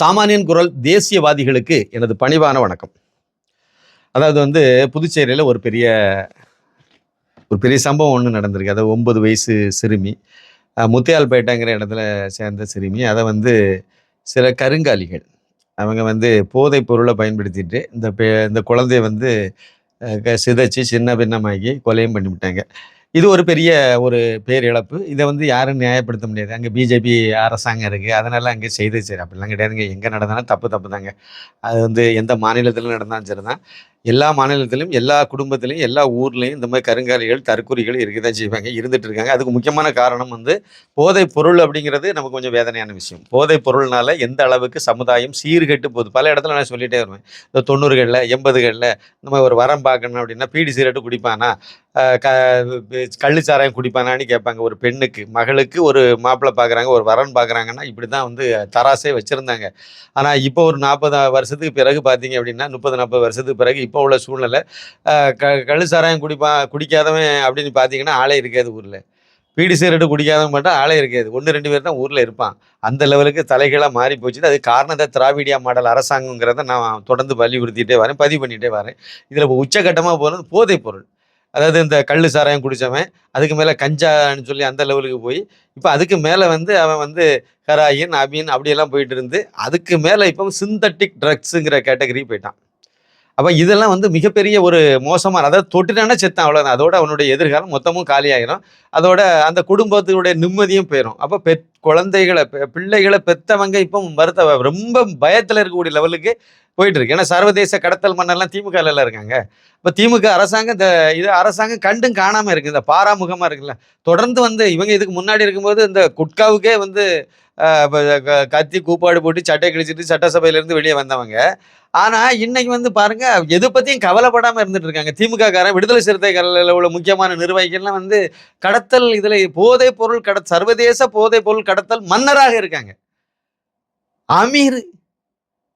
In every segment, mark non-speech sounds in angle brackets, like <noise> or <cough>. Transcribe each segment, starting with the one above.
சாமானியன் குரல் தேசியவாதிகளுக்கு எனது பணிவான வணக்கம். அதாவது வந்து புதுச்சேரியில் ஒரு பெரிய ஒரு பெரிய சம்பவம் ஒன்று நடந்திருக்கு. அதாவது ஒன்பது வயசு சிறுமி முத்தியால் முத்தியால்பேட்டைங்கிற இடத்துல சேர்ந்த சிறுமி. அதை வந்து சில கருங்காலிகள் அவங்க வந்து போதைப் பொருளை பயன்படுத்திட்டு இந்த பெ இந்த குழந்தைய வந்து க- சிதைச்சு சின்ன பின்னமாகி கொலையும் பண்ணிவிட்டாங்க. இது ஒரு பெரிய ஒரு பேரிழப்பு. இதை வந்து யாரும் நியாயப்படுத்த முடியாது. அங்கே பிஜேபி அரசாங்கம் இருக்குது அதனால் அங்கே செய்து சரி. அப்படிலாம் கிடையாதுங்க. எங்கே நடந்தாலும் தப்பு தப்பு தாங்க அது வந்து எந்த மாநிலத்திலும் நடந்தாலும் சரி தான் எல்லா மாநிலத்திலும் எல்லா குடும்பத்திலையும் எல்லா ஊர்லேயும் இந்த மாதிரி கருங்காலிகள் தற்கொலைகள் இருக்க தான் செய்வாங்க இருந்துட்டு இருக்காங்க. அதுக்கு முக்கியமான காரணம் வந்து போதைப் பொருள் அப்படிங்கிறது நமக்கு கொஞ்சம் வேதனையான விஷயம். போதைப் பொருள்னால எந்த அளவுக்கு சமுதாயம் சீர்கெட்டு போகுது. பல இடத்துல நான் சொல்லிட்டே வருவேன். இந்த தொண்ணூறுகளில் எண்பதுகளில் நம்ம ஒரு வரம் பார்க்கணும் அப்படின்னா பீடி சிகரெட்டு குடிப்பானா? க கள்ளு சாராயம் குடிப்பானான்னு கேட்பாங்க. ஒரு பெண்ணுக்கு மகளுக்கு ஒரு மாப்பிள்ளை பார்க்குறாங்க ஒரு வரன் பார்க்குறாங்கன்னா இப்படி தான் வந்து தராசே வச்சுருந்தாங்க. ஆனால் இப்போ ஒரு நாற்பது வருஷத்துக்கு பிறகு பார்த்தீங்க அப்படின்னா முப்பது நாற்பது வருஷத்துக்கு பிறகு இப்போ உள்ள சூழ்நிலை. க கழு சாராயம் குடிப்பான் குடிக்காதவன் அப்படின்னு பார்த்தீங்கன்னா ஆளே இருக்காது ஊரில். பீடி சிகரெட்டு குடிக்காதவன் மட்டும் ஆளே இருக்காது. ஒன்று ரெண்டு பேர் தான் ஊரில் இருப்பான். அந்த லெவலுக்கு தலைகளாக மாறி போச்சு அது காரணத்தை திராவிடியா மாடல் அரசாங்கங்கிறத நான் தொடர்ந்து வலியுறுத்திட்டே வரேன் பதிவு பண்ணிகிட்டே வரேன். இதில் இப்போ உச்சகட்டமாக போகிறது போதைப் பொருள். அதாவது இந்த கல் சாராயம் குடித்தவன் அதுக்கு மேலே கஞ்சான்னு சொல்லி அந்த லெவலுக்கு போய் இப்போ அதுக்கு மேலே வந்து அவன் வந்து ஹெராயின் அபின் அப்படியெல்லாம் போயிட்டு இருந்து அதுக்கு மேலே இப்போ சிந்தட்டிக் ட்ரக்ஸுங்கிற கேட்டகரி போயிட்டான். அப்போ இதெல்லாம் வந்து மிகப்பெரிய ஒரு மோசமான அதாவது தொட்டுட்டானா செத்தான் அவ்வளோதான் அதோட அவனுடைய எதிர்காலம் மொத்தமும் காலியாகிடும் அதோட அந்த குடும்பத்தினுடைய நிம்மதியும் போயிடும் அப்போ பெற் குழந்தைகளை பிள்ளைகளை பெற்றவங்க இப்போ வருத்த ரொம்ப பயத்தில் இருக்கக்கூடிய லெவலுக்கு போயிட்டு இருக்கு ஏன்னா சர்வதேச கடத்தல் மன்னெல்லாம் திமுக இருக்காங்க. இப்போ திமுக அரசாங்கம் இந்த இது அரசாங்கம் கண்டும் காணாமல் இருக்குது இந்த பாராமுகமாக இருக்குல்ல. தொடர்ந்து வந்து இவங்க இதுக்கு முன்னாடி இருக்கும்போது இந்த குட்காவுக்கே வந்து கத்தி கூப்பாடு போட்டு சட்டை கிழிச்சிட்டு சட்டசபையிலேருந்து வெளியே வந்தவங்க. ஆனால் இன்னைக்கு வந்து பாருங்க எது பற்றியும் கவலைப்படாமல் இருந்துட்டு இருக்காங்க. திமுக காரன் விடுதலை சிறுத்தைகளில் உள்ள முக்கியமான நிர்வாகிகள்லாம் வந்து கடத்தல் இதில் போதைப் பொருள் கட சர்வதேச போதைப் பொருள் கடத்தல் மன்னராக இருக்காங்க. அமீர்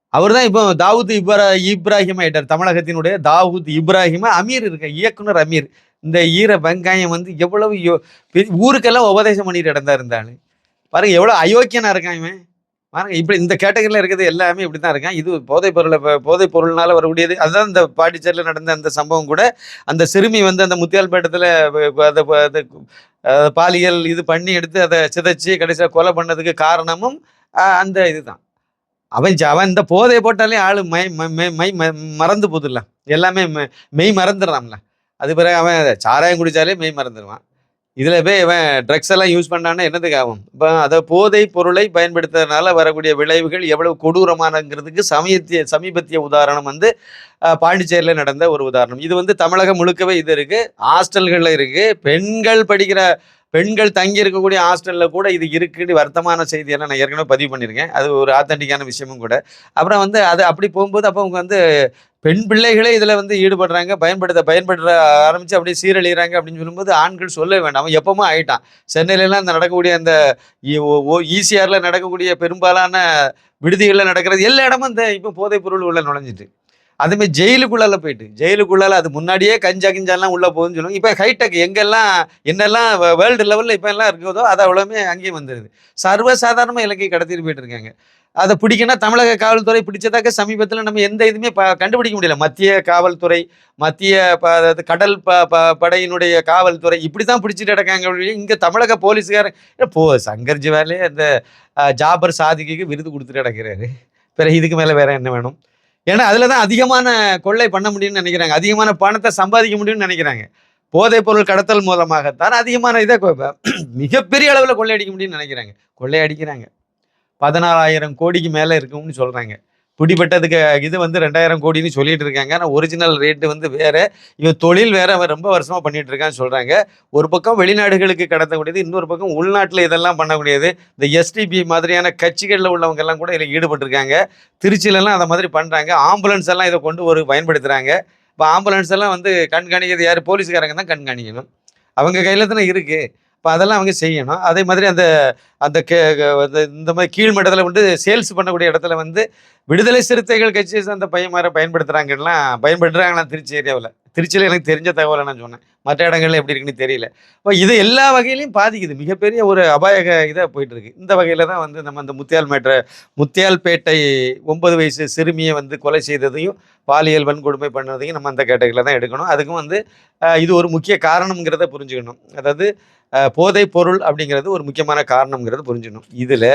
அவர் தான் இப்போ தாவூத் இப்ரா இப்ராஹிம் ஆயிட்டார். தமிழகத்தினுடைய தாவூத் இப்ராஹிம் அமீர் இருக்க இயக்குனர் அமீர். இந்த ஈர வெங்காயம் வந்து எவ்வளவு யோ- பெரிய- ஊருக்கெல்லாம் உபதேசம் பண்ணிட்டு இடந்தா இருந்தாலும் பாருங்க எவ்வளோ அயோக்கியனா இருக்கான் இவன். பாருங்க இப்படி இந்த கேட்டகரியில் இருக்கிறது எல்லாமே இப்படி தான் இருக்கான். இது போதைப் பொருளை போதைப் பொருள்னால வரக்கூடியது. அதுதான் இந்த பாண்டிச்சேரியில் நடந்த அந்த சம்பவம் கூட. அந்த சிறுமி வந்து அந்த முத்தியால்பேட்டத்தில் அதை அதை பாலியல் இது பண்ணி எடுத்து அதை சிதைச்சு கடைசியாக கொலை பண்ணதுக்கு காரணமும் அந்த இதுதான். அவன் அவன் இந்த போதை போட்டாலே ஆள் மை மை மை மறந்து போதில்ல. எல்லாமே மெ- மெய் மறந்துடுறான்ல. அது பிறகு அவன் சாராயம் குடிச்சாலே மெய் மறந்துடுவான். இதில் போய் இவன் ட்ரக்ஸ் எல்லாம் யூஸ் பண்ணான்னா என்னதுக்கு ஆகும்? இப்போ அதை போதை பொருளை பயன்படுத்துறதுனால வரக்கூடிய விளைவுகள் எவ்வளவு கொடூரமானங்கிறதுக்கு சமயத்திய சமீபத்திய உதாரணம் வந்து பாண்டிச்சேரியில் நடந்த ஒரு உதாரணம். இது வந்து தமிழகம் முழுக்கவே இது இருக்குது ஹாஸ்டல்களில் இருக்குது பெண்கள் படிக்கிற பெண்கள் தங்கி இருக்கக்கூடிய ஹாஸ்டலில் கூட இது இருக்குன்னு வருத்தமான செய்தியெல்லாம் நான் ஏற்கனவே பதிவு பண்ணியிருக்கேன். அது ஒரு ஆத்தன்டிக்கான விஷயமும் கூட. அப்புறம் வந்து அது அப்படி போகும்போது அப்போ அவங்க வந்து பெண் பிள்ளைகளே இதில் வந்து ஈடுபடுறாங்க பயன்படுத்த பயன்படுற ஆரம்பித்து அப்படியே சீரழிகிறாங்க அப்படின்னு சொல்லும்போது ஆண்கள் சொல்ல வேண்டாம். அவன் எப்பவுமே ஆயிட்டான். சென்னையிலலாம் இந்த நடக்கக்கூடிய அந்த ஈசிஆரில் நடக்கக்கூடிய பெரும்பாலான விடுதிகளில் நடக்கிறது எல்லா இடமும் இந்த இப்போ போதைப் பொருள் உள்ள நுழைஞ்சிட்டு. அதுமாதிரி ஜெயிலுக்குள்ளால போயிட்டு. ஜெயிலுக்குள்ளால அது முன்னாடியே கஞ்சா கிஞ்சாலாம் உள்ள போகுதுன்னு சொல்லுவாங்க. இப்போ ஹைடெக் எங்கெல்லாம் என்னெல்லாம் வேர்ல்டு லெவலில் இப்போ எல்லாம் இருக்குதோ அது அவ்வளோமே அங்கேயும் வந்துடுது சர்வசாதாரணமாக இலங்கை கடத்திட்டு போயிட்டு இருக்காங்க. அதை பிடிக்கணும் தமிழக காவல்துறை பிடிச்சதாக சமீபத்தில் நம்ம எந்த இதுவுமே கண்டுபிடிக்க முடியல. மத்திய காவல்துறை மத்திய ப அதாவது கடல் ப ப படையினுடைய காவல்துறை இப்படி தான் பிடிச்சிட்டு கிடக்காங்க இங்கே தமிழக போலீஸ்காரன் போ சங்கர் ஜிவாலே அந்த ஜாபர் சாதிக்கு விருது கொடுத்துட்டு கிடக்கிறாரு. பிறகு இதுக்கு மேலே வேற என்ன வேணும்? ஏன்னா அதில் தான் அதிகமான கொள்ளை பண்ண முடியும்னு நினைக்கிறாங்க. அதிகமான பணத்தை சம்பாதிக்க முடியும்னு நினைக்கிறாங்க. போதைப் பொருள் கடத்தல் மூலமாகத்தான் அதிகமான இதை மிகப்பெரிய அளவில் கொள்ளையடிக்க முடியும்னு நினைக்கிறாங்க. கொள்ளையடிக்கிறாங்க பதினாலாயிரம் கோடிக்கு மேலே இருக்கும்னு சொல்கிறாங்க பிடிபட்டதுக்கு இது வந்து ரெண்டாயிரம் கோடின்னு சொல்லிட்டு இருக்காங்க. ஆனால் ஒரிஜினல் ரேட்டு வந்து வேற. இவன் தொழில் வேற அவன் ரொம்ப வருஷமாக பண்ணிட்டு இருக்கான்னு சொல்கிறாங்க ஒரு பக்கம் வெளிநாடுகளுக்கு கடத்தக்கூடியது இன்னொரு பக்கம் உள்நாட்டில் இதெல்லாம் பண்ணக்கூடியது இந்த எஸ்டிபி மாதிரியான கட்சிகளில் உள்ளவங்க எல்லாம் கூட இதில் ஈடுபட்டிருக்காங்க. திருச்சியிலலாம் அதை மாதிரி பண்ணுறாங்க ஆம்புலன்ஸ் எல்லாம் இதை கொண்டு ஒரு பயன்படுத்துகிறாங்க இப்போ ஆம்புலன்ஸ் எல்லாம் வந்து கண்காணிக்கிறது யார்? போலீஸ்காரங்க தான் கண்காணிக்கணும். அவங்க கையில் தானே இருக்குது இப்போ அதெல்லாம் அவங்க செய்யணும். அதே மாதிரி அந்த அந்த கே அந்த இந்த மாதிரி கீழ்மட்டத்தில் வந்து சேல்ஸ் பண்ணக்கூடிய இடத்துல வந்து விடுதலை சிறுத்தைகள் கட்சி அந்த பையன் மாதிரி பயன்படுத்துகிறாங்கலாம் பயன்படுத்துகிறாங்களாம் திருச்சி ஏரியாவில். திருச்சியில் எனக்கு தெரிஞ்ச தகவலை நான் சொன்னேன். மற்ற இடங்கள்ல எப்படி இருக்குன்னு தெரியல. இப்போ இது எல்லா வகையிலையும் பாதிக்குது. மிகப்பெரிய ஒரு அபாயக இதாக போயிட்டு இருக்கு இந்த வகையில் தான் வந்து நம்ம இந்த முத்தியால் மேட்ர முத்தியால்பேட்டை ஒன்பது வயசு சிறுமியை வந்து கொலை செய்ததையும் பாலியல் வன்கொடுமை பண்ணதையும் நம்ம அந்த கேட்டகரியில் தான் எடுக்கணும். அதுக்கும் வந்து இது ஒரு முக்கிய காரணம்ங்கிறத புரிஞ்சுக்கணும். அதாவது போதை போதைப் பொருள் அப்படிங்கிறது ஒரு முக்கியமான காரணம்ங்கிறத புரிஞ்சுக்கணும். இதில்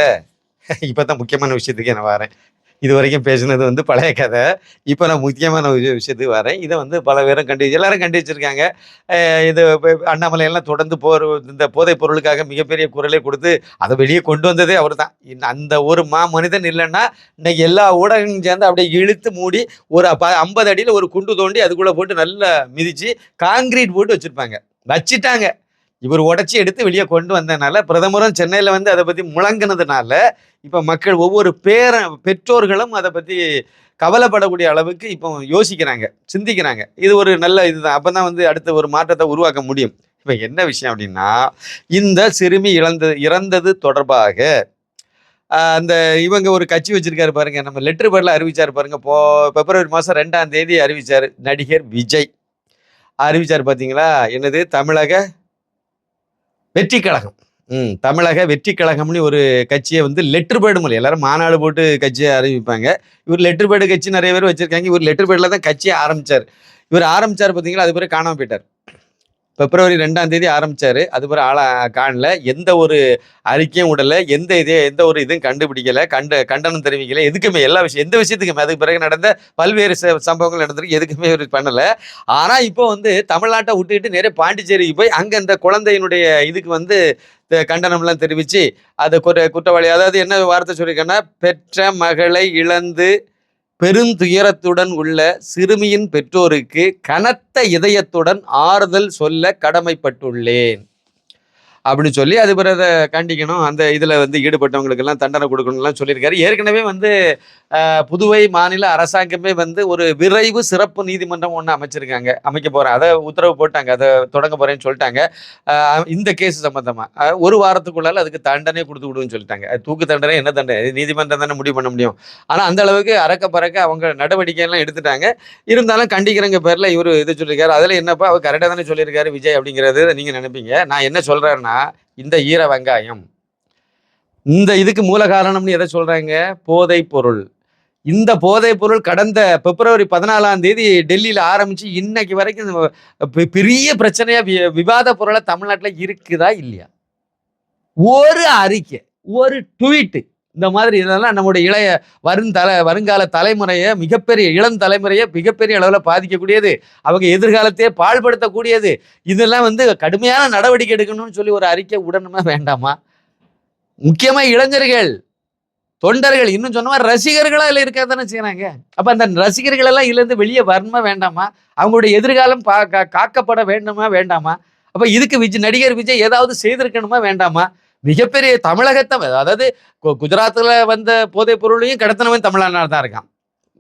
இப்போ தான் முக்கியமான விஷயத்துக்கு நான் வரேன். இது வரைக்கும் பேசினது வந்து பழைய கதை. இப்போ நான் முக்கியமான விஷயத்துக்கு வரேன். இதை வந்து பல பேரும் கண்டு எல்லாரும் கண்டிச்சிருக்காங்க இது அண்ணாமலையெல்லாம் அண்ணாமலை எல்லாம் தொடர்ந்து போர் இந்த போதைப் பொருளுக்காக மிகப்பெரிய குரலை கொடுத்து அதை வெளியே கொண்டு வந்ததே அவர் தான். அந்த ஒரு மா மனிதன் இல்லைன்னா இன்னைக்கு எல்லா ஊடகங்களும் சேர்ந்து அப்படியே இழுத்து மூடி ஒரு ப ஐம்பது அடியில் ஒரு குண்டு தோண்டி அதுக்குள்ளே போட்டு நல்லா மிதித்து காங்கிரீட் போட்டு வச்சுருப்பாங்க. வச்சிட்டாங்க. இவர் உடச்சி எடுத்து வெளியே கொண்டு வந்தனால பிரதமரும் சென்னையில் வந்து அதை பற்றி முழங்கினதுனால இப்போ மக்கள் ஒவ்வொரு பேர பெற்றோர்களும் அதை பற்றி கவலைப்படக்கூடிய அளவுக்கு இப்போ யோசிக்கிறாங்க சிந்திக்கிறாங்க. இது ஒரு நல்ல இதுதான். அப்போ தான் வந்து அடுத்த ஒரு மாற்றத்தை உருவாக்க முடியும். இப்போ என்ன விஷயம் அப்படின்னா இந்த சிறுமி இழந்தது இறந்தது தொடர்பாக அந்த இவங்க ஒரு கட்சி வச்சிருக்காரு பாருங்க நம்ம லெட்டர் பேர்ல அறிவிச்சார் பாருங்க. போ பிப்ரவரி மாதம் ரெண்டாம் தேதி அறிவிச்சார் நடிகர் விஜய். அறிவிச்சார் பார்த்தீங்களா என்னது? தமிழக வெற்றி கழகம் ம் தமிழக வெற்றி கழகம்னு ஒரு கட்சியை வந்து லெட்டர் பேர்டு மொழி எல்லாரும் மாநாடு போட்டு கட்சியை அறிவிப்பாங்க. இவர் லெட்டர் பேர்டு கட்சி நிறைய பேர் வச்சிருக்காங்க. இவர் லெட்டர் பேர்டில் தான் கட்சியை ஆரம்பிச்சார். இவர் ஆரம்பிச்சார் பார்த்தீங்களா? அது பிறகு காணாமல் போயிட்டார். பிப்ரவரி ரெண்டாம் தேதி ஆரம்பிச்சாரு. அது பிறகு ஆளா காணல. எந்த ஒரு அறிக்கையும் விடல. எந்த இதே எந்த ஒரு இதுவும் கண்டுபிடிக்கல. கண்ட கண்டனம் தெரிவிக்கல. எதுக்குமே எல்லா விஷயம் எந்த விஷயத்துக்குமே. அதுக்கு பிறகு நடந்த பல்வேறு ச- சம்பவங்கள் நடந்திருக்கு. எதுக்குமே இவர் பண்ணல. ஆனா இப்போ வந்து தமிழ்நாட்டை விட்டுக்கிட்டு நிறைய பாண்டிச்சேரிக்கு போய் அங்க இந்த குழந்தையினுடைய இதுக்கு வந்து த- கண்டனம்லாம் தெரிவிச்சு அது குற்ற குற்றவாளி அதாவது என்ன வார்த்தை சொல்லியிருக்கேன்னா பெற்ற மகளை இழந்து பெருந்துயரத்துடன் உள்ள சிறுமியின் பெற்றோருக்கு கனத்த இதயத்துடன் ஆறுதல் சொல்ல கடமைப்பட்டுள்ளேன். அப்படின்னு சொல்லி அது பிறகு கண்டிக்கணும். அந்த இதில் வந்து ஈடுபட்டவங்களுக்கெல்லாம் தண்டனை கொடுக்கணும்லாம் சொல்லியிருக்காரு. ஏற்கனவே வந்து புதுவை மாநில அரசாங்கமே வந்து ஒரு விரைவு சிறப்பு நீதிமன்றம் ஒன்று அமைச்சிருக்காங்க. அமைக்க போகிறேன் அதை உத்தரவு போட்டாங்க. அதை தொடங்க போகிறேன்னு சொல்லிட்டாங்க. இந்த கேஸ் சம்மந்தமாக ஒரு வாரத்துக்குள்ளால அதுக்கு தண்டனை கொடுத்து விடுன்னு சொல்லிட்டாங்க. அது தூக்கு தண்டனை என்ன தண்டனை? நீதிமன்றம் தானே முடிவு பண்ண முடியும். ஆனால் அந்த அளவுக்கு அறக்க பறக்க அவங்க நடவடிக்கைலாம் எடுத்துட்டாங்க. இருந்தாலும் கண்டிக்கிறங்க பேரில் இவர் இது சொல்லியிருக்காரு. அதில் என்னப்பா அவர் கரெக்டாக தானே சொல்லியிருக்காரு விஜய் அப்படிங்கிறது நீங்கள் நினைப்பீங்க. நான் என்ன சொல்கிறேன்னா இந்த ஈர வெங்காயம். இந்த இதுக்கு மூல காரணம்னு எதை சொல்கிறாங்க போதைப் பொருள். இந்த போதைப் பொருள் கடந்த பிப்ரவரி பதினாலாம் தேதி டெல்லியில் ஆரம்பித்து இன்னைக்கு வரைக்கும் பெ- பெரிய பிரச்சனையாக வி விவாத பொருளாக தமிழ்நாட்டில் இருக்குதா இல்லையா? ஒரு அறிக்கை ஒரு ட்வீட்டு இந்த மாதிரி இதெல்லாம் நம்முடைய இளைய வருந்தல வருங்கால தலைமுறையை மிகப்பெரிய இளம் தலைமுறையை மிகப்பெரிய அளவில் பாதிக்கக்கூடியது. அவங்க எதிர்காலத்தையே பாழ்படுத்தக்கூடியது. இதெல்லாம் வந்து கடுமையான நடவடிக்கை எடுக்கணும்னு சொல்லி ஒரு அறிக்கை உடனுமே வேண்டாமா? முக்கியமாக இளைஞர்கள் தொண்டர்கள் இன்னும் சொன்ன மாதிரி ரசிகர்களா இதுல தானே செய்கிறாங்க அப்போ அந்த ரசிகர்கள் எல்லாம் இதுல இருந்து வெளியே வரணுமா வேண்டாமா? அவங்களுடைய எதிர்காலம் பா- காக்கப்பட வேண்டுமா வேண்டாமா? அப்போ இதுக்கு விஜய் நடிகர் விஜய் ஏதாவது செய்திருக்கணுமா வேண்டாமா? மிகப்பெரிய தமிழகத்தை அதாவது கு- வந்த போதைப் பொருளையும் கடத்தினவன் தமிழ்நாடு தான் இருக்கான்.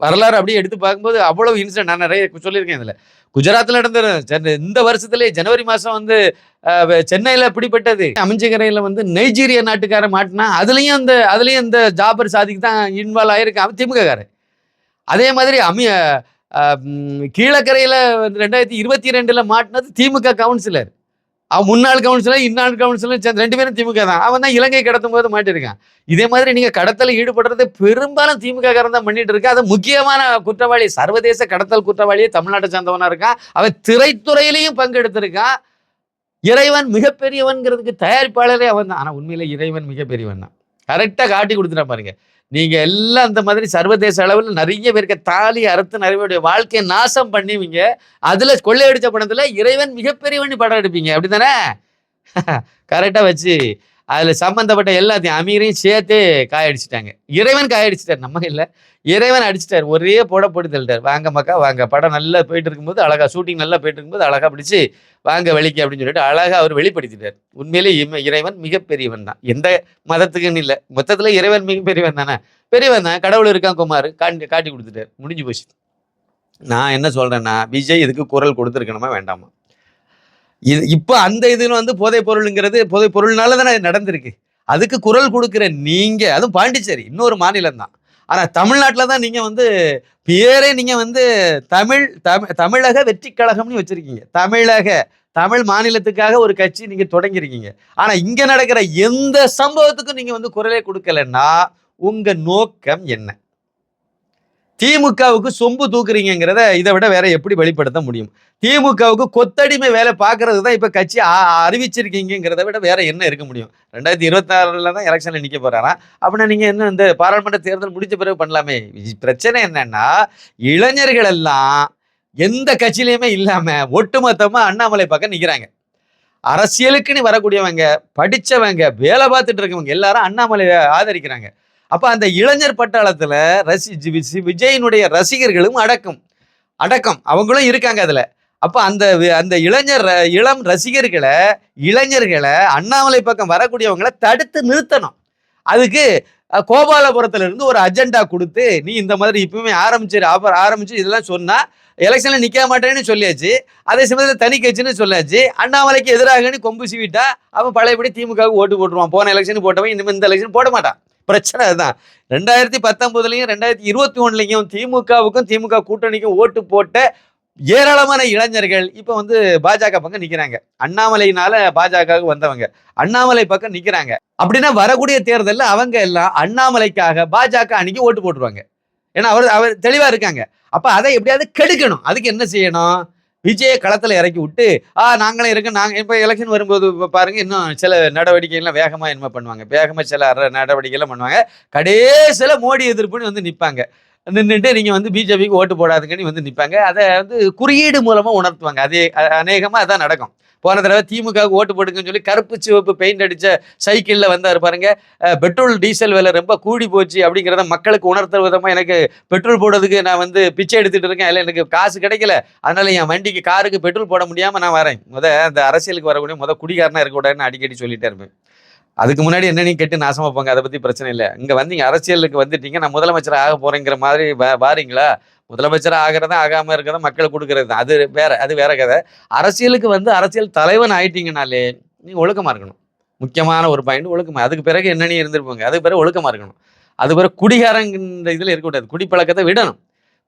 வரலாறு அப்படியே எடுத்து பார்க்கும்போது அவ்வளவு இன்சிடென்ட் நான் நிறைய சொல்லியிருக்கேன் இதில். குஜராத்தில் நடந்த இந்த வருஷத்துலேயே ஜனவரி மாதம் வந்து சென்னையில் பிடிப்பட்டது அமைஞ்சகரையில் வந்து நைஜீரிய நாட்டுக்கார மாட்டினா அதுலேயும் அந்த அதுலேயும் இந்த ஜாபர் சாதிக்கு தான் இன்வால்வ் ஆயிருக்கான். அவன் திமுககாரு அதே மாதிரி அமி கீழக்கரையில் வந்து ரெண்டாயிரத்தி இருபத்தி ரெண்டில் மாட்டினது திமுக கவுன்சிலர் முன்னாள் கவுன்சிலர் இன்னாள் கவுன்சிலர் சேர்ந்து ரெண்டு பேரும் திமுக தான். அவன் தான் இலங்கை கடத்தும் போது மாட்டிருக்கான். இதே மாதிரி நீங்க கடத்தல ஈடுபடுறது பெரும்பாலும் திமுக காரன் தான் பண்ணிட்டு இருக்கா அது முக்கியமான குற்றவாளி சர்வதேச கடத்தல் குற்றவாளியே தமிழ்நாட்டை சேர்ந்தவனா இருக்கான். அவன் திரைத்துறையிலையும் பங்கெடுத்திருக்கான். இறைவன் மிகப்பெரியவன்கிறதுக்கு தயாரிப்பாளரே அவன் தான். ஆனா உண்மையில இறைவன் மிகப்பெரியவன் தான். கரெக்டா காட்டி கொடுத்துட்டா பாருங்க. நீங்க எல்லாம் அந்த மாதிரி சர்வதேச அளவில் நிறைய பேருக்கு தாலி அறுத்து நிறைய வாழ்க்கையை நாசம் பண்ணுவீங்க. அதுல கொள்ளையடிச்ச படத்துல இறைவன் மிகப்பெரியவன் படம் எடுப்பீங்க. அப்படித்தானே? <laughs> கரெக்டா வச்சு. அதில் சம்மந்தப்பட்ட எல்லாத்தையும் அமீரையும் சேர்த்து காயடிச்சிட்டாங்க. இறைவன் காயடிச்சிட்டார் நம்ம இல்லை. இறைவன் அடிச்சிட்டார். ஒரே போட போட்டு தள்ளிட்டார். வாங்க மக்கா வாங்க. படம் நல்லா போயிட்டு இருக்கும்போது அழகா ஷூட்டிங் நல்லா போயிட்டு இருக்கும்போது அழகாக பிடிச்சி வாங்க வெளிக்கு அப்படின்னு சொல்லிட்டு அழகாக அவர் வெளிப்படுத்திட்டார். உண்மையிலே இறைவன் மிகப்பெரியவன் தான். எந்த மதத்துக்குன்னு இல்லை. மொத்தத்தில் இறைவன் மிகப்பெரியவன் தானே. பெரியவன் தான். கடவுள் இருக்கான் குமார். காட்டி காட்டி கொடுத்துட்டார். முடிஞ்சு போச்சு. நான் என்ன சொல்கிறேன்னா விஜய் இதுக்கு குரல் கொடுத்துருக்கணுமா வேண்டாமா? இது இப்போ அந்த இதில் வந்து போதைப் பொருளுங்கிறது போதைப் பொருள்னால தானே நடந்திருக்கு. அதுக்கு குரல் கொடுக்குற நீங்கள் அதுவும் பாண்டிச்சேரி இன்னொரு மாநிலம் தான் ஆனால் தமிழ்நாட்டில் தான் நீங்கள் வந்து பேரே நீங்கள் வந்து தமிழ் தமிழ் தமிழக வெற்றி கழகம்னு வச்சுருக்கீங்க. தமிழக தமிழ் மாநிலத்துக்காக ஒரு கட்சி நீங்கள் தொடங்கியிருக்கீங்க. ஆனால் இங்கே நடக்கிற எந்த சம்பவத்துக்கும் நீங்கள் வந்து குரலே கொடுக்கலன்னா உங்கள் நோக்கம் என்ன? திமுகவுக்கு சொம்பு தூக்குறீங்கிறத இதை விட வேற எப்படி வெளிப்படுத்த முடியும்? திமுகவுக்கு கொத்தடிமை வேலை பார்க்கறது தான் இப்போ கட்சி அறிவிச்சிருக்கீங்கிறத விட வேற என்ன இருக்க முடியும்? ரெண்டாயிரத்தி இருபத்தாறுல தான் எலெக்ஷனில் நிற்க போறாராம் அப்படின்னா நீங்கள் என்ன இந்த பாராளுமன்ற தேர்தல் முடிச்ச பிறகு பண்ணலாமே. பிரச்சனை என்னன்னா இளைஞர்கள் எல்லாம் எந்த கட்சியிலையுமே இல்லாமல் ஒட்டுமொத்தமாக அண்ணாமலை பக்கம் நிற்கிறாங்க அரசியலுக்குன்னு வரக்கூடியவங்க படிச்சவங்க வேலை பார்த்துட்டு இருக்கவங்க எல்லாரும் அண்ணாமலையை ஆதரிக்கிறாங்க. அப்ப அந்த இளைஞர் பட்டாளத்துல ரசி விஜயினுடைய ரசிகர்களும் அடக்கம். அடக்கம். அவங்களும் இருக்காங்க அதுல. அப்ப அந்த அந்த இளைஞர் ர- இளம் ரசிகர்களை இளைஞர்களை அண்ணாமலை பக்கம் வரக்கூடியவங்களை தடுத்து நிறுத்தணும். அதுக்கு கோபாலபுரத்துல இருந்து ஒரு அஜெண்டா கொடுத்து நீ இந்த மாதிரி இப்பவுமே ஆரம்பிச்சு ஆஃபர் ஆரம்பிச்சு இதெல்லாம் சொன்னா எலெக்ஷன்ல நிக்க மாட்டேன்னு சொல்லியாச்சு. அதே சமயத்தில் தனி கட்சின்னு சொல்லாச்சு அண்ணாமலைக்கு எதிராகன்னு கொம்பு சீவிட்டா அவன் பழையபடி திமுகவுக்கு ஓட்டு போட்டுருவான். போன எலெக்ஷன் போட்டவன் இனிமேல் இந்த எலெக்ஷன் போட மாட்டான். பிரச்சனை அதுதான். ரெண்டாயிரத்தி பத்தொன்பதுலையும் ரெண்டாயிரத்தி இருபத்தி ஒன்றுலையும் திமுகவுக்கும் திமுக கூட்டணிக்கும் ஓட்டு போட்ட ஏராளமான இளைஞர்கள் இப்போ வந்து பாஜக பக்கம் நிற்கிறாங்க அண்ணாமலையினால பாஜகவுக்கு வந்தவங்க. அண்ணாமலை பக்கம் நிற்கிறாங்க அப்படின்னா வரக்கூடிய தேர்தலில் அவங்க எல்லாம் அண்ணாமலைக்காக பாஜக அன்னைக்கு ஓட்டு போட்டுருவாங்க. ஏன்னா அவர் அவர் தெளிவாக இருக்காங்க. அப்போ அதை எப்படியாவது கெடுக்கணும். அதுக்கு என்ன செய்யணும்? விஜய களத்துல இறக்கி விட்டு ஆ நாங்களும் இருக்கோம் நாங்க இப்ப எலெக்ஷன் வரும்போது இப்ப பாருங்க இன்னும் சில நடவடிக்கைகள்லாம் வேகமா என்ன பண்ணுவாங்க. வேகமா சில அர- நடவடிக்கைலாம் பண்ணுவாங்க. கடைசியில மோடி எதிர்ப்புன்னு வந்து நிப்பாங்க. நின்றுட்டு நீங்க வந்து பிஜேபிக்கு ஓட்டு போடாதுங்கன்னு வந்து நிப்பாங்க. அதை வந்து குறியீடு மூலமா உணர்த்துவாங்க. அதே அநேகமாக அநேகமா அதான் நடக்கும். போன தடவை திமுக ஓட்டு போட்டுக்குன்னு சொல்லி கருப்பு சிவப்பு பெயிண்ட் அடிச்ச சைக்கிள்ல வந்தாரு பாருங்க. பெட்ரோல் டீசல் விலை ரொம்ப கூடி போச்சு அப்படிங்கிறத மக்களுக்கு உணர்த்துற விதமா எனக்கு பெட்ரோல் போடுறதுக்கு நான் வந்து பிச்சை எடுத்துட்டு இருக்கேன். இல்லை எனக்கு காசு கிடைக்கல. அதனால என் வண்டிக்கு காருக்கு பெட்ரோல் போட முடியாம நான் வரேன். முத அந்த அரசியலுக்கு வரக்கூடிய முத குடிகாரனா இருக்கக்கூடாதுன்னு அடிக்கடி சொல்லிட்டே இருப்பேன். அதுக்கு முன்னாடி என்ன நீ கெட்டு நாசமா போங்க? அதை பற்றி பிரச்சனை இல்லை. இங்கே வந்தீங்க அரசியலுக்கு வந்துட்டீங்க. நான் முதலமைச்சர் ஆக போகிறேங்கிற மாதிரி வாரீங்களா? முதலமைச்சர் ஆகிறதா ஆகாம இருக்கிறத மக்களுக்கு கொடுக்கறது தான். அது வேற அது வேற கதை. அரசியலுக்கு வந்து அரசியல் தலைவன் ஆயிட்டீங்கனாலே நீங்க ஒழுக்கமா இருக்கணும். முக்கியமான ஒரு பாயிண்ட் ஒழுக்கமா. அதுக்கு பிறகு என்னன்னு இருந்திருப்பாங்க. அதுக்கு பிறகு ஒழுக்கமா இருக்கணும். அது பிறகு குடிகாரங்கிற இதில் இருக்கக்கூடாது குடிப்பழக்கத்தை விடணும்.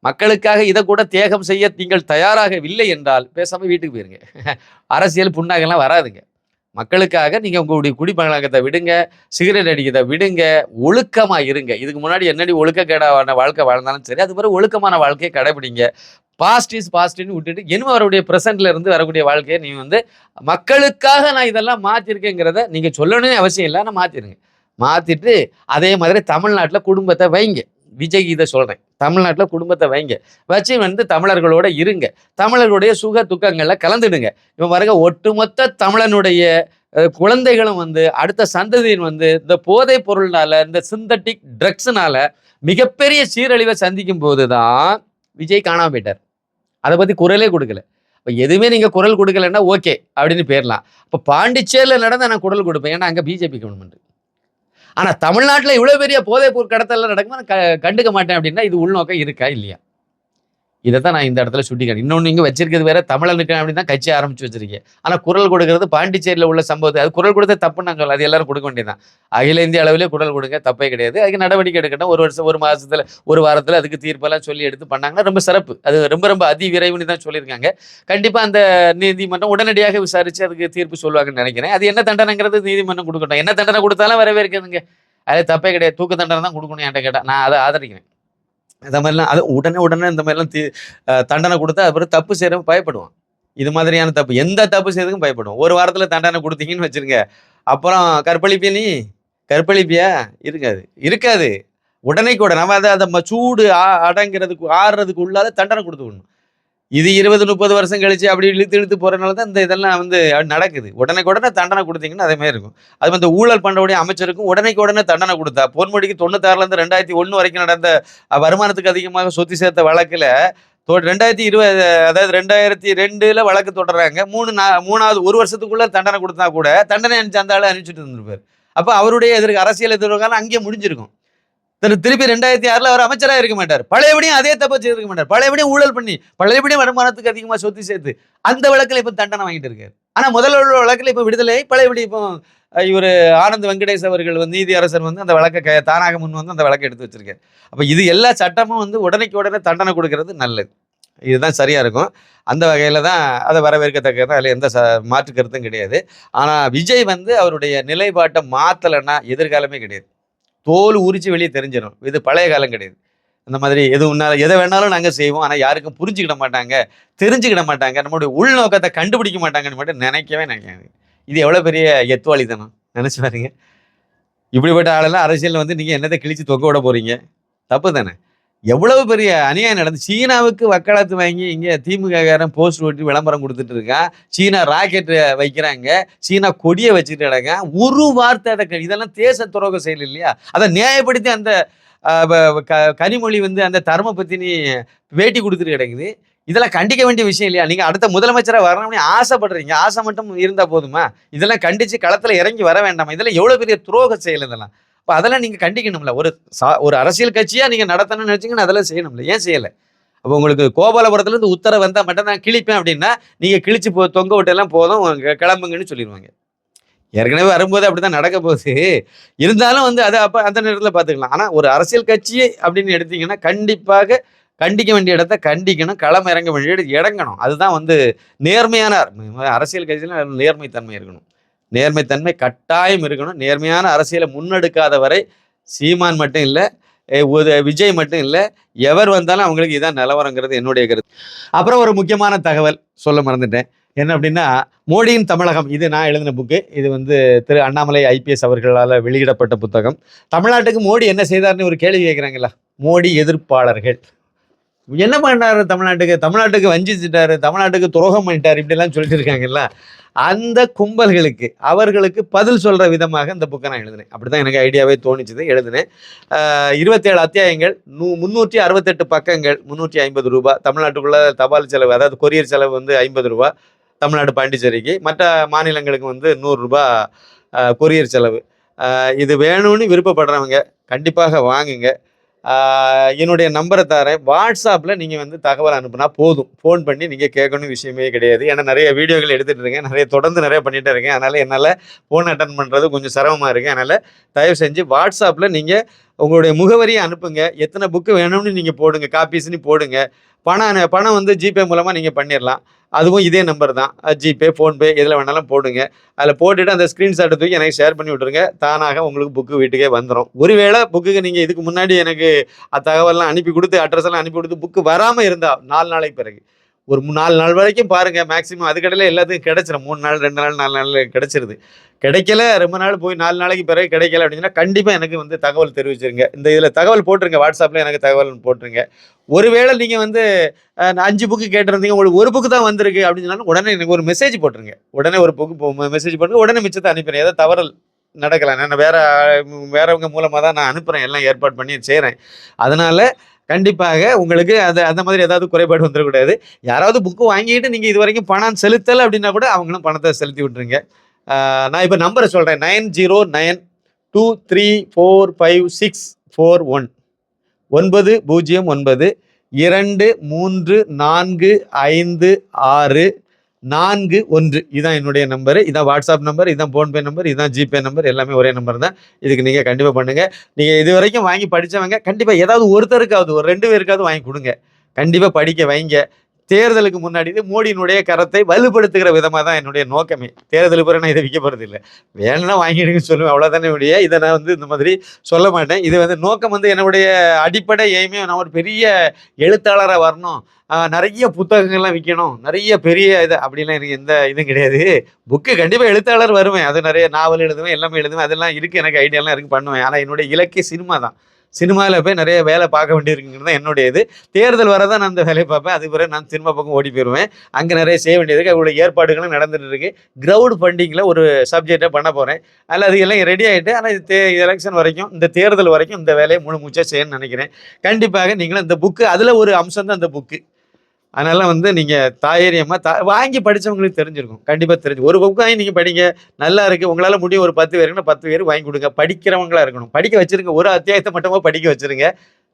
மக்களுக்காக இதை கூட தேகம் செய்ய நீங்கள் தயாராகவில்லை என்றால் பேசாம வீட்டுக்கு போயிருங்க. <laughs> அரசியல் புண்ணாகலாம் வராதுங்க. மக்களுக்காக நீங்க உங்களுடைய குடிப்பழக்கத்தை விடுங்க சிகரெட் அடிக்கிறத விடுங்க ஒழுக்கமா இருங்க. இதுக்கு முன்னாடி என்னடி ஒழுக்கக்கேடான வாழ்க்கை வாழ்ந்தாலும் சரி அது பிறகு ஒழுக்கமான வாழ்க்கையை கடைபிடிங்க. பாஸ்ட் இஸ் பாஸ்ட்னு விட்டுட்டு இனிமே வரக்கூடிய ப்ரெசென்ட்ல இருந்து வரக்கூடிய வாழ்க்கையை நீங்க வந்து மக்களுக்காக நான் இதெல்லாம் மாத்திருக்கேங்கிறத நீங்க சொல்லணும்னு அவசியம் இல்லை ஆனால் மாத்திருங்க. மாத்திட்டு அதே மாதிரி தமிழ்நாட்டில் குடும்பத்தை வைங்க. விஜய் இதை சொல்றேன். தமிழ்நாட்டில் குடும்பத்தை வைங்க. வச்சு வந்து தமிழர்களோட இருங்க. தமிழர்களுடைய சுக துக்கங்களில் கலந்துடுங்க. இவன் பாருங்க ஒட்டுமொத்த தமிழனுடைய குழந்தைகளும் வந்து அடுத்த சந்ததியின் வந்து இந்த போதைப் பொருள்னால இந்த சிந்தட்டிக் ட்ரக்ஸ்னால மிகப்பெரிய சீரழிவை சந்திக்கும் போது தான் விஜய் காணாம போயிட்டார். அதை பற்றி குரலே கொடுக்கல. இப்போ எதுவுமே நீங்கள் குரல் கொடுக்கலன்னா ஓகே அப்படின்னு பேரலாம். இப்போ பாண்டிச்சேரியில் நடந்தால் நான் குரல் கொடுப்பேன். ஏன்னா அங்கே பிஜேபி கவர்மெண்ட் ஆனால் தமிழ்நாட்டில் இவ்வளோ பெரிய போதைப்பூர் பொருள் நடக்குமா? க- கண்டுக்க மாட்டேன் அப்படின்னா இது உள்நோக்கம் இருக்கா? இல்லையா? இதை தான் நான் இந்த இடத்துல சுட்டிக்கிறேன் இன்னொன்று இங்கே வச்சிருக்கிறது வேற தமிழனுக்கு அப்படின்னு தான் கட்சி ஆரம்பிச்சு வச்சிருக்கேன். ஆனால் குரல் கொடுக்கறது பாண்டிச்சேரியில் உள்ள சம்பவத்தை அது குரல் கொடுத்த தப்புன்னு நான் சொல்ல அது எல்லாரும் கொடுக்க வேண்டியதான் அகில இந்திய அளவிலே குரல் கொடுங்க தப்பே கிடையாது. அதுக்கு நடவடிக்கை எடுக்கணும் ஒரு வருஷம் ஒரு மாதத்தில் ஒரு வாரத்தில் அதுக்கு தீர்ப்பெல்லாம் சொல்லி எடுத்து பண்ணாங்கன்னா ரொம்ப சிறப்பு. அது ரொம்ப ரொம்ப அதி விரைவுன்னு தான் சொல்லியிருக்காங்க. கண்டிப்பாக அந்த நீதிமன்றம் உடனடியாக விசாரித்து அதுக்கு தீர்ப்பு சொல்லுவாங்கன்னு நினைக்கிறேன். அது என்ன தண்டனைங்கிறது நீதிமன்றம் கொடுக்கட்டும். என்ன தண்டனை கொடுத்தாலும் வரவேற்கிறதுங்க. அது தப்பே கிடையாது. தூக்கு தண்டனை தான் கொடுக்கணும் என்கிட்ட கேட்டால் நான் அதை ஆதரிக்கிறேன். இந்த மாதிரிலாம் அது உடனே உடனே இந்த மாதிரிலாம் தி தண்டனை கொடுத்தா அப்புறம் தப்பு செய்கிறவங்க பயப்படுவான் இது மாதிரியான தப்பு எந்த தப்பு செய்யறதுக்கும் பயப்படுவோம். ஒரு வாரத்துல தண்டனை கொடுத்தீங்கன்னு வச்சிருங்க. அப்புறம் கற்பழிப்பிய நீ கற்பழிப்பியா? இருக்காது. இருக்காது. உடனே. கூட நம்ம அதை அதை சூடு ஆ- அடங்கிறதுக்கு ஆடுறதுக்கு உள்ளாத தண்டனை கொடுத்துக்கணும் இது இருபது முப்பது வருஷம் கழிச்சு அப்படி இழுத்து இழுத்து போறதுனால தான் இந்த இதெல்லாம் வந்து நடக்குது. உடனே உடனே தண்டனை கொடுத்தீங்கன்னா அதே மாதிரி இருக்கும். அது அந்த ஊழல் பண்ணக்கூடிய அமைச்சருக்கும் உடனேக்கு உடனே தண்டனை கொடுத்தா பொன்முடிக்கு தொண்ணூத்தாறுலேருந்து ரெண்டாயிரத்தி ஒன்று வரைக்கும் நடந்த வருமானத்துக்கு அதிகமாக சொத்து சேர்த்த வழக்கில் தொ- ரெண்டாயிரத்தி இருபது அதாவது ரெண்டாயிரத்தி ரெண்டுல வழக்கு தொடர்றாங்க. மூணு நா- மூணாவது ஒரு வருஷத்துக்குள்ள தண்டனை கொடுத்தா கூட தண்டனை அனுப்பிச்சு அந்த ஆளு அனுப்பிச்சுட்டு இருந்திருப்பாரு. அப்போ அவருடைய எதிர்க்க அரசியல் எதிர்காலம் அங்கேயே முடிஞ்சிருக்கும். திருப்பி ரெண்டாயிரத்தி ஆறுல அவர் அமைச்சராக இருக்க மாட்டார். பழையபடியும் அதே தப்ப செய்திருக்க மாட்டார். பழையபடியும் ஊழல் பண்ணி பழையபடியும் வருமானத்துக்கு அதிகமாக சொத்து சேர்த்து அந்த வழக்கில் இப்போ தண்டனை வாங்கிட்டு இருக்காரு. ஆனால் முதல்ல உள்ள வழக்கில் இப்போ விடுதலை பழையபடி இப்போ இவர் ஆனந்த் வெங்கடேஷ் அவர்கள் வந்து நீதி அரசர் வந்து அந்த வழக்கை தானாக முன் வந்து அந்த வழக்கை எடுத்து வச்சிருக்காரு. அப்போ இது எல்லா சட்டமும் வந்து உடனேக்கு உடனே தண்டனை கொடுக்கறது நல்லது. இதுதான் சரியாக இருக்கும். அந்த வகையில் தான் அதை வரவேற்கத்தக்கது அதில் எந்த ச மாற்று கருத்தும் கிடையாது. ஆனால் விஜய் வந்து அவருடைய நிலைப்பாட்டை மாற்றலைன்னா எதிர்காலமே கிடையாது. தோல் உரிச்சு வெளியே தெரிஞ்சிடும் இது பழைய காலம் கிடையாது. அந்த மாதிரி எது உன்னால எதை வேணாலும் நாங்கள் செய்வோம். ஆனால் யாருக்கும் புரிஞ்சுக்கிட மாட்டாங்க தெரிஞ்சுக்கிட மாட்டாங்க நம்மளுடைய உள்நோக்கத்தை கண்டுபிடிக்க மாட்டாங்கன்னு மட்டும் நினைக்கவே நினைக்காது இது எவ்வளோ பெரிய எத்துவாளித்தனம்? நினச்சி பாருங்க. இப்படிப்பட்ட ஆளெல்லாம் அரசியலில் வந்து நீங்கள் என்னத்தை கிழிச்சு தொங்க விட போகிறீங்க தப்பு தானே? எவ்வளவு பெரிய அநியாயம் நடந்து சீனாவுக்கு வக்காலத்து வாங்கி இங்கே திமுககாரன் போஸ்ட் ஓட்டி விளம்பரம் கொடுத்துட்டு இருக்கான். சீனா ராக்கெட்டு வைக்கிறாங்க. சீனா கொடியை வச்சுட்டு இடங்க ஒரு வார்த்தை அதை இதெல்லாம் தேச துரோக செயல் இல்லையா? அதை நியாயப்படுத்தி அந்த க- கனிமொழி வந்து அந்த தர்ம பத்தினி வேட்டி கொடுத்துட்டு கிடக்குது. இதெல்லாம் கண்டிக்க வேண்டிய விஷயம் இல்லையா? நீங்கள் அடுத்த முதலமைச்சராக வரணும்னு ஆசைப்படுறீங்க. ஆசை மட்டும் இருந்தால் போதுமா? இதெல்லாம் கண்டித்து களத்தில் இறங்கி வர வேண்டாமா? இதெல்லாம் எவ்வளோ பெரிய துரோக செயல் இதெல்லாம்? அப்போ அதெல்லாம் நீங்கள் கண்டிக்கணும்ல. ஒரு சா- ஒரு அரசியல் கட்சியாக நீங்கள் நடத்தணும்னு நினச்சிங்கன்னா அதெல்லாம் செய்யணும்ல. ஏன் செய்யலை? அப்போ உங்களுக்கு கோபாலபுரத்துலேருந்து உத்தரவு வந்தால் மட்டும் நான் கிழிப்பேன் அப்படின்னா நீங்கள் கிழிச்சு போ தொங்க விட்டெல்லாம் போதும் கிளம்புங்கன்னு சொல்லிடுவாங்க. ஏற்கனவே வரும்போது அப்படிதான் நடக்க போகுது. இருந்தாலும் வந்து அதை அப்போ அந்த நேரத்தில் பார்த்துக்கலாம் ஆனால் ஒரு அரசியல் கட்சி அப்படின்னு எடுத்தீங்கன்னா கண்டிப்பாக கண்டிக்க வேண்டிய இடத்த கண்டிக்கணும். களம் இறங்க வேண்டிய இடம் இறங்கணும். அதுதான் வந்து நேர்மையான அரசியல் கட்சியில் நேர்மைத்தன்மை இருக்கணும். நேர்மைத்தன்மை கட்டாயம் இருக்கணும். நேர்மையான அரசியலை முன்னெடுக்காத வரை சீமான் மட்டும் இல்லை விஜய் மட்டும் இல்லை எவர் வந்தாலும் அவங்களுக்கு இதான் நிலவரங்கிறது என்னுடைய கருத்து. அப்புறம் ஒரு முக்கியமான தகவல் சொல்ல மறந்துட்டேன். என்ன அப்படின்னா மோடியின் தமிழகம் இது நான் எழுதின புக்கு இது வந்து திரு அண்ணாமலை ஐபிஎஸ் அவர்களால் வெளியிடப்பட்ட புத்தகம். தமிழ்நாட்டுக்கு மோடி என்ன செய்தார்னு ஒரு கேள்வி கேட்குறாங்களா மோடி எதிர்ப்பாளர்கள். என்ன பண்ணாரு தமிழ்நாட்டுக்கு? தமிழ்நாட்டுக்கு வஞ்சிச்சிட்டாரு தமிழ்நாட்டுக்கு துரோகம் பண்ணிட்டாரு இப்படிலாம் சொல்லிட்டு இருக்காங்கல்ல. அந்த கும்பல்களுக்கு அவர்களுக்கு பதில் சொல்கிற விதமாக இந்த புக்கை நான் எழுதினேன். அப்படிதான் எனக்கு ஐடியாவே தோணிச்சது எழுதினேன். இருபத்தேழு அத்தியாயங்கள் நூ முந்நூற்றி அறுபத்தெட்டு பக்கங்கள் முந்நூற்றி ஐம்பது ரூபா. தமிழ்நாட்டுக்குள்ளே தபால் செலவு அதாவது கொரியர் செலவு வந்து ஐம்பது ரூபா. தமிழ்நாடு பாண்டிச்சேரிக்கு. மற்ற மாநிலங்களுக்கு வந்து நூறுரூபா கொரியர் செலவு. இது வேணும்னு விருப்பப்படுறவங்க கண்டிப்பாக வாங்குங்க. என்னுடைய நம்பரை தரேன். வாட்ஸ்அப்பில் நீங்கள் வந்து தகவல் அனுப்புனா போதும். ஃபோன் பண்ணி நீங்கள் கேட்கணும் விஷயமே கிடையாது. ஏன்னா நிறைய வீடியோகள் எடுத்துகிட்டு இருக்கேன். நிறைய தொடர்ந்து நிறைய பண்ணிகிட்டே இருக்கேன். அதனால் என்னால் ஃபோன் அட்டன் பண்ணுறது கொஞ்சம் சிரமமாக இருக்குது அதனால் தயவு செஞ்சு வாட்ஸ்அப்பில் நீங்கள் உங்களுடைய முகவரியை அனுப்புங்க. எத்தனை புக்கு வேணும்னு நீங்கள் போடுங்க. காப்பீஸ்னு போடுங்க. பணம் பணம் வந்து ஜிபே மூலமாக நீங்கள் பண்ணிடலாம். அதுவும் இதே நம்பர் தான். ஜிபே ஃபோன்பே எதில் வேணாலும் போடுங்க. அதில் போட்டுட்டு அந்த ஸ்க்ரீன்ஷாட்டை தூக்கி எனக்கு ஷேர் பண்ணி விட்ருங்க தானாக உங்களுக்கு புக்கு வீட்டுக்கே வந்துடும் ஒருவேளை புக்குக்கு நீங்கள் இதுக்கு முன்னாடி எனக்கு அந்த தகவல்லாம் அனுப்பி கொடுத்து அட்ரஸ் எல்லாம் அனுப்பி கொடுத்து புக்கு வராமல் இருந்தால் நாலு நாளைக்கு பிறகு ஒரு நாலு நாள் வரைக்கும் பாருங்க மேக்ஸிமம் அதுக்கடையில் எல்லாத்துக்கும் கிடைச்சிரும். மூணு நாள் ரெண்டு நாள் நாலு நாள் கிடைச்சிருது. கிடைக்கல ரொம்ப நாள் போய் நாலு நாளைக்கு பிறகு கிடைக்கல அப்படின்னா கண்டிப்பாக எனக்கு வந்து தகவல் தெரிவிச்சிருங்க. இந்த இதில் தகவல் போட்டுருங்க வாட்ஸ்அப்பில் எனக்கு தகவல் போட்டுருங்க. ஒருவேளை நீங்கள் வந்து நான் அஞ்சு புக்கு கேட்டிருந்தீங்க உங்களுக்கு ஒரு புக்கு தான் வந்திருக்கு அப்படின்னு சொன்னாலும் உடனே எனக்கு ஒரு மெசேஜ் போட்டுருங்க. உடனே ஒரு புக்கு மெசேஜ் போட்டு உடனே மிச்சத்தை அனுப்பிடுறேன். ஏதாவது தவறல் நடக்கலாம். நான் வேற வேறவங்க மூலமாக தான் நான் அனுப்புகிறேன் எல்லாம் ஏற்பாடு பண்ணி செய்கிறேன் அதனால கண்டிப்பாக உங்களுக்கு அது அந்த மாதிரி ஏதாவது குறைபாடு வந்துடக்கூடாது. யாராவது புக்கு வாங்கிட்டு நீங்கள் இது வரைக்கும் பணம் செலுத்தலை அப்படின்னா கூட அவங்களும் பணத்தை செலுத்தி விட்டுருங்க. நான் இப்போ நம்பரை சொல்கிறேன் nine zero nine two three four five six four one ஒன்பது பூஜ்ஜியம் ஒன்பது இரண்டு மூன்று நான்கு ஐந்து ஆறு நான்கு ஒன்று. இதான் என்னுடைய நம்பரு இதான் வாட்ஸ்அப் நம்பர் இதான் ஃபோன்பே நம்பர் இதான் ஜிபே நம்பர் எல்லாமே ஒரே நம்பர் தான். இதுக்கு நீங்கள் கண்டிப்பாக பண்ணுங்கள் நீங்கள் இது வரைக்கும் வாங்கி படித்தவங்க கண்டிப்பாக ஏதாவது ஒருத்தருக்காவது ஒரு ரெண்டு பேருக்காவது வாங்கி கொடுங்க. கண்டிப்பாக படிக்க வைங்க. தேர்தலுக்கு முன்னாடி இது மோடியினுடைய கரத்தை வலுப்படுத்துகிற விதமாக தான் என்னுடைய நோக்கமே. தேர்தல் பிறகு நான் இதை விற்க போகிறது இல்லை. வேணும்னா வாங்கிடுங்கன்னு சொல்லுவேன். அவ்வளோதானே உடைய இதை நான் வந்து இந்த மாதிரி சொல்ல மாட்டேன். இது வந்து நோக்கம் வந்து என்னுடைய அடிப்படை எய்மே. நான் ஒரு பெரிய எழுத்தாளராக வரணும். நிறைய புத்தகங்கள்லாம் விற்கணும் நிறைய பெரிய இது அப்படிலாம் எனக்கு எந்த இதுவும் கிடையாது. புக்கு கண்டிப்பாக எழுத்தாளர் வருவேன். அது நிறைய நாவல் எழுதுவேன் எல்லாமே எழுதுவேன். அதெல்லாம் இருக்குது எனக்கு ஐடியாலாம் இருக்குது பண்ணுவேன். ஆனால் என்னுடைய இலக்கிய சினிமா தான். சினிமாவில் போய் நிறைய வேலை பார்க்க வேண்டியிருக்குங்கிறது தான் என்னுடைய இது தேர்தல் வரதான் நான் அந்த வேலையை பார்ப்பேன். அதுக்கு பிறகு நான் சினிமா பக்கம் ஓடி போயிடுவேன் அங்கே நிறைய செய்ய வேண்டியது இருக்கு அவங்களுடைய ஏற்பாடுகளும் நடந்துட்டு இருக்கு. கிரவுட் ஃபண்டிங்கில் ஒரு சப்ஜெக்டை பண்ண போகிறேன் அதில் அது எல்லாம் ரெடி ஆகிட்டு ஆனால் இது தே எலெக்ஷன் வரைக்கும் இந்த தேர்தல் வரைக்கும் இந்த வேலையை முழு மூச்சாக செய்யணும்னு நினைக்கிறேன். கண்டிப்பாக நீங்களும் இந்த புக்கு அதில் ஒரு அம்சம் தான் அந்த புக்கு அதனால வந்து நீங்கள் தாயரியமாக தா வாங்கி படிச்சவங்களுக்கு தெரிஞ்சிருக்கும். கண்டிப்பாக தெரிஞ்சு ஒரு புக்கு வாங்கி நீங்கள் படிங்க. நல்லா இருக்குது உங்களால் முடியும் ஒரு பத்து பேருக்குன்னா பத்து பேர் வாங்கி கொடுங்க. படிக்கிறவங்களா இருக்கணும். படிக்க வச்சிருங்க. ஒரு அத்தியாயத்தை மட்டுமா படிக்க வச்சிருங்க.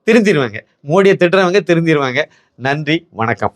திருந்திடுவாங்க மோடியை திட்டுறவங்க திருந்திடுவாங்க நன்றி. வணக்கம்.